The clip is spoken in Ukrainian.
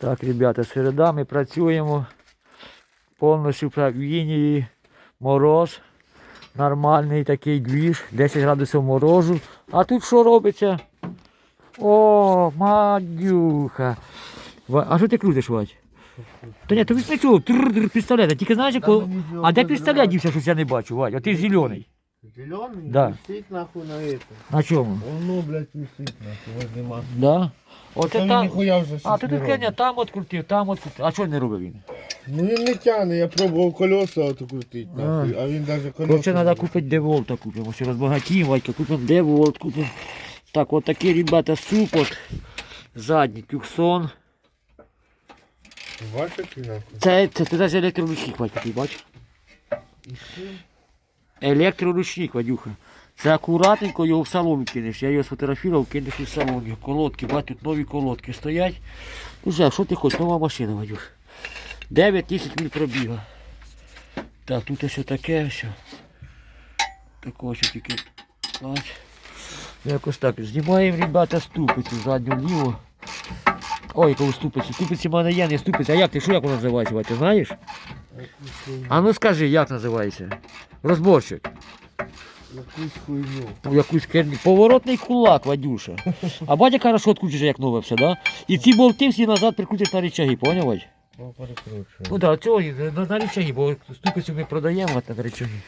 Так, ребята, середа ми працюємо повністю в лінії мороз. Нормальний такий двіж, 10 градусів морозу. А тут що робиться? О, мадюха. А що ти крутиш, Вадь? Та ні, то візьми цього пістолета. Тільки знаєш, коли... А де пістолет дівся, щось я не бачу, Вадь, а ти зелений. Зеленый? Да. Висит нахуй на это. На чому? Воно, блядь, висит нахуй возле маски. Да? Оце він там. ніхуя вже щось А ти не тут робить. там открутив, там открутив. А чого не робив він? Ну він не тягне, я пробував колеса отокрутити нахуй, а він навіть колеса. Короче, треба купити деволта купимо. Все розбагатіємо, Вадька, купимо деволт, купимо. Так, от такі, ребята, супот. Задній тюксон. Бачиш, який нахуй? Це, це, це навіть електроручник, Вадька, ти бачиш? Електроручник, Вадюха. Це акуратненько його в салон кинеш. Я його сфотографував, кинеш у салон. Колодки, бать, тут нові колодки стоять. Уже, що ти хочеш? Нова машина, Вадюх. 9 тисяч міль пробіга. Так, тут ось таке все. Такого що тільки. Якось так. Знімаємо, ребята, ступицю задню ліву. Ой, яку ступицю. Ступиці в мене є, не ступиця. А як ти, що як вона називається, Вадь, знаєш? А ну скажи, як називається? Розборщик. Якусь хуйню. Ну, якусь керні. Поворотний кулак, Вадюша. А батя хорошо відкрутиш, як нове все, да? І ці болти всі назад прикрутиш на рычаги, поняв, Вадь? Ну, перекручую. Ну так, да, цього і на, на рычаги, бо ступицю ми продаємо от на рычаги.